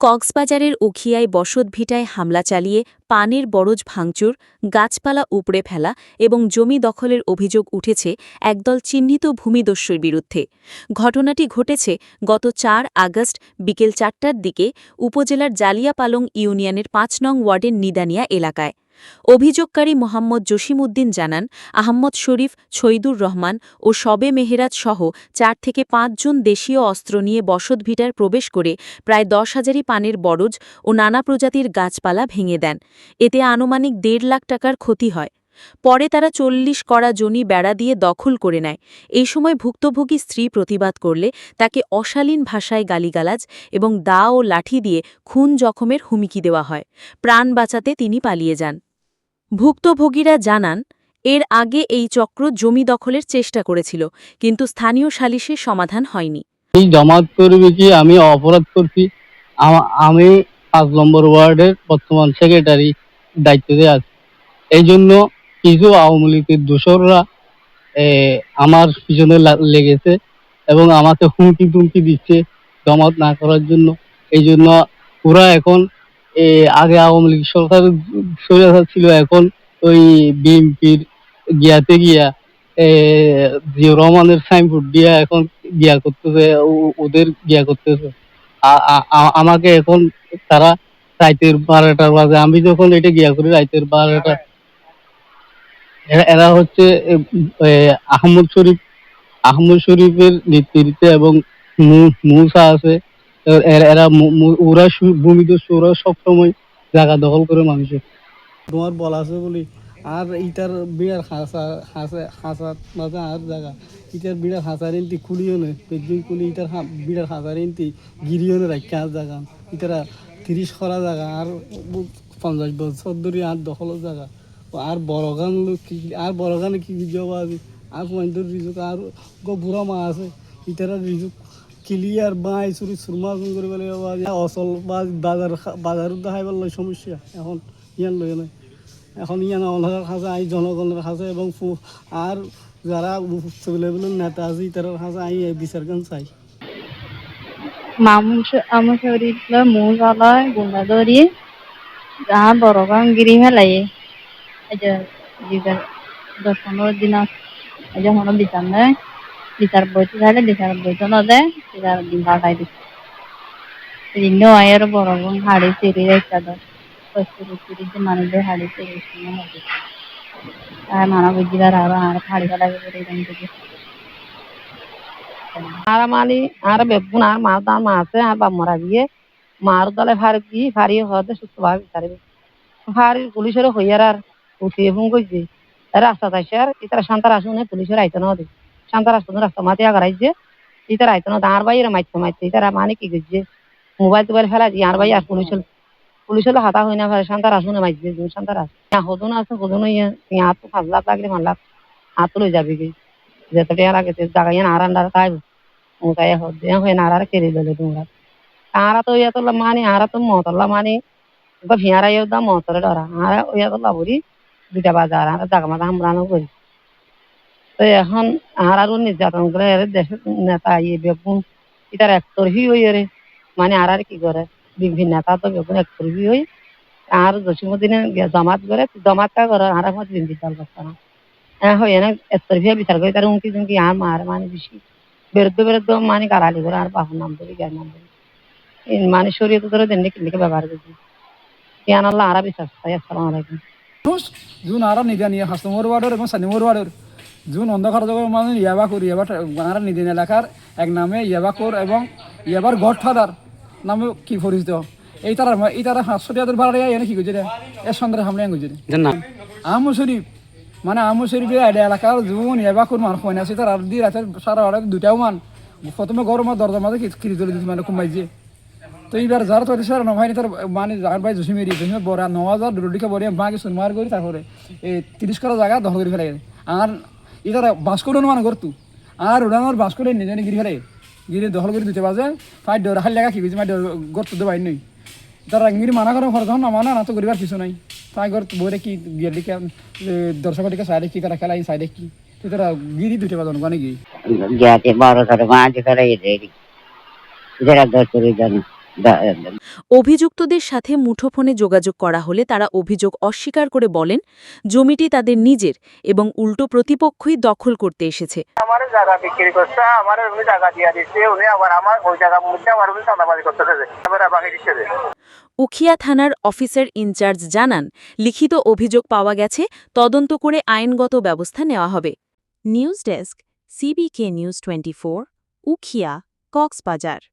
কক্সবাজারের উখিয়ায় বসতভিটায় হামলা চালিয়ে পানের বরজ ভাঙচুর, গাছপালা উপড়ে ফেলা এবং জমি দখলের অভিযোগ উঠেছে একদল চিহ্নিত ভূমিদস্যুর বিরুদ্ধে। ঘটনাটি ঘটেছে গত চার আগস্ট বিকেল চারটার দিকে উপজেলার জালিয়াপালং ইউনিয়নের পাঁচ নং ওয়ার্ডের নিদানিয়া এলাকায়। অভিযোগকারী মোহাম্মদ জসিমউদ্দিন জানান আহম্মদ শরীফ, ছৈদুর রহমান ও শবে মেহেরাজ সহ চার থেকে পাঁচজন দেশীয় অস্ত্র নিয়ে বসতভিটার প্রবেশ করে প্রায় দশ হাজারি পানের বরজ ও নানা প্রজাতির গাছপালা ভেঙে দেন। এতে আনুমানিক দেড় লাখ টাকার ক্ষতি হয়। পরে তারা চল্লিশ কড়া জনি বেড়া দিয়ে দখল করে নেয়। এই সময় ভুক্তভোগী স্ত্রী প্রতিবাদ করলে তাকে অশালীন ভাষায় গালিগালাজ এবং দা ও লাঠি দিয়ে খুন জখমের হুমকি দেওয়া হয়। প্রাণ বাঁচাতে তিনি পালিয়ে যান। ভুক্তভোগীরা জানান, এর আগে এই চক্র জমি দখলের চেষ্টা করেছিল, কিন্তু স্থানীয় সালিশে সমাধান হয়নি। এই জমাত করবে কি? আমি অপরাধ করছি। আমি পাঁচ নম্বর ওয়ার্ডের বর্তমান সেক্রেটারি দায়িত্বে আছি। এই জন্য কিছু আওয়ামী লীগের দোসররা আমার পিছনে লেগেছে এবং আমাকে হুমকি টুমকি দিচ্ছে জমাত না করার জন্য। এই জন্য ওরা এখন আগে আওয়ামী লীগ সরকার সরকার ছিল, এখন ওই বিএনপির গিয়াতে গিয়া জিয়া রহমানের সাইনবোর্ড দিয়া এখন গিয়া করতেছে ওদের গিয়া করতেছে। আমাকে এখন তারা রাইতের বারোটার বাজে আমি যখন এটা গিয়া করি রাইতের বারোটা, এরা- হচ্ছে আহমদ শরীফ, আহমদ শরীফের নেতৃত্বে এবং মূসা আছে এরা- ওরা ভূমিদস্যু ওরা সবসময় জায়গা দখল করে মানুষের তোমার বলা আছে বলি, আর ইটার বিড়ার হাসা হাসা হাসার মাঝে আর জায়গা। ইটার বিড়ার হাসার ইন্তি খুলিও নে পেদিন খুলি ইটার বিড়ার হাসার ইন্তি গিরিও নে রাখি আর জায়গা। ইটারা তিরিশ করা জায়গা, আর পঞ্চাশ বছর ধরে আর দখলের জায়গা। আর কি আর বড়গানে কি জবা আছে আর পয়েন্টের রিজুক আর বুড়া মা আছে, ইটারা রিজুক ক্লিয়ার বাই চুরি সুরমা গুণ করে বলে অচল বাজার বাজার দেখাইবার লয় সমস্যা। এখন ইয়ান লয় নয় এখন ইয়ান অনার কাছে আই জনগণের কাছে এবং আর যারা লেভেলের নেতা আছে তাদের কাছে আই বিচার গান চাই। মামুন আমার শরীর মৌজালয় গুন্ডাদরি যাহা বড় গান গিরি ফেলাই এই যে পনেরো দিন এই যে হনো বিচার নেয় বিচার বইতে থাকলে বিচার বইতে না দেয় বিচার দিন পাঠাই দিচ্ছে দিন আয়ের বড় হাড়ি চিরি রেখা দেয় মানুষদের হাড়ি শুনে হবে আর মানা বুঝিবার আর হাড়ি ফেলাই করে থেকে আর বেগুন আর মাছ দাম আছে আর বাপ মরা গিয়ে মার দলে ফার কি ফারি হতে সুস্থ ভাবে বিচারিবে ফারি পুলিশের হইয়ার আর উঠিয়ে ফোন করছে রাস্তা আইতো না শান্তার আসতো রাস্তা মাতি আগার আইছে। ইতারা আইতো না আর বাইরে মাইতে মাইতে ইতারা মানে কি করছে? মোবাইল টোবাইল ফেলা দিয়ে আর ভাই আর পুলিশ পুলিশ হলো হাতা হই না ফেলে শান্তার আসুনে মাইছে শান্তার আস হদুন আছে হদুন ইয়া তো পাঁচ লাখ লাগলে মান লাখ হাত লই যাবে কি যেতে টিয়া লাগে জায়গা ইয়ান আর আন্ডার তাই মুখায় হদ্দে হয়ে নারার কেড়ে দিলে তোমরা। আরা তো ইয়া তো মানে আরা তো মতল্লা মানে। বা ভিয়ারা ইয়া দা মতরে ডরা। আরা ইয়া তো লাবরি দুটা বাজার, আর জাগা মাথা হামরানো করি। তো এখন আর নির্যাতন করে এর দেশের নেতা ইয়ে বেগুন, ইতার একতরফি হই রে মানে আর আর কি করে? বিভিন্ন নেতা তো বেগুন একতরফি হই। আর জসিমুদ্দিনে জমাত করে, জমাত কা করে আর আমার দিন বিচার করছে না। হ্যাঁ হয় না একতরফি বিচার করে, তার উনকি জুনকি আর মার মানে বেশি। বেরোদ্দ বেরোদ্দ মানে গালালি করে, আর বাহুর নাম ধরে, জ্ঞান নাম ধরে। মানে শরীয়ত ধরে দেন কিনকে ব্যবহার করছি। জ্ঞান আল্লাহ আরা বিশ্বাস আসসালামু আলাইকুম। যোন আরও নিদা নিয়ে ওয়ার্ডের এবং সাত নম্বর ওয়ার্ডের। যোন অন্ধকার জগৎ মানুষ ইয়াবাকুর ইয়াবা আর নিদিন এলাকার এক নামে ইয়াবাকুর এবং ইয়াবার গড ফাদার নামে কি পরিচিত? এই তারা এই তারা সাতশো ভাড়া এনে কি করছে রে? এর সন্ধ্যারে হামলে গুজরে আমু শরীফ মানে আমু শরীফে আইডিয়া এলাকার যোন ইয়াবাকুর মানুষ কইনা আছে তার আর দি রাতের সারা রাতে দুটাও মান। প্রথমে গরমের দরজার মাঝে খিরি তুলে দিচ্ছে মানে কুমাইছে তো এইবার যারা তো স্যার নভাইনি তার মানে যার ভাই জসিম এরি জসিমে বড় ন হাজার দুটিকে বড় বাকি সুনমার করি তারপরে এই তিরিশ করা জায়গা দখল করে ফেলে আর এটার বাস করে অনুমান করতু আর ওড়ানোর বাস করে নিজে গিরি ফেলে। গিরি দখল করে দিতে বাজে ফাই ডর হাল লাগা কি বুঝি মাই ডর গর্ত দেবাই নই। তারা গিরি মানা করে খরচ না মানা না তো করিবার কিছু নাই। তাই ঘর বইরে কি গিয়ে দিকে দর্শকের দিকে সাইডে কি তারা খেলাই সাইডে কি তো তারা গিরি দুটো বাজন গানে গিয়ে বড় করে মাছ দশ করে জানো। অভিযুক্তদের সাথে মুঠোফোনে যোগাযোগ করা হলে তারা অভিযোগ অস্বীকার করে বলেন জমিটি তাদের নিজের এবং উল্টো প্রতিপক্ষই দখল করতে এসেছে। আমার জায়গা বিক্রি করছে আমার উনি জায়গা দিয়ে দিচ্ছে উনি আবার আমার ওই জায়গার মধ্যে আমার উনি চাঁদাবাজি করতেছে এবার বাকি দিচ্ছে উখিয়া থানার অফিসার ইনচার্জ জানান লিখিত অভিযোগ পাওয়া গেছে তদন্ত করে আইনগত ব্যবস্থা নেওয়া হবে। News desk C B K news twenty Ukhiya Cox's Bazar.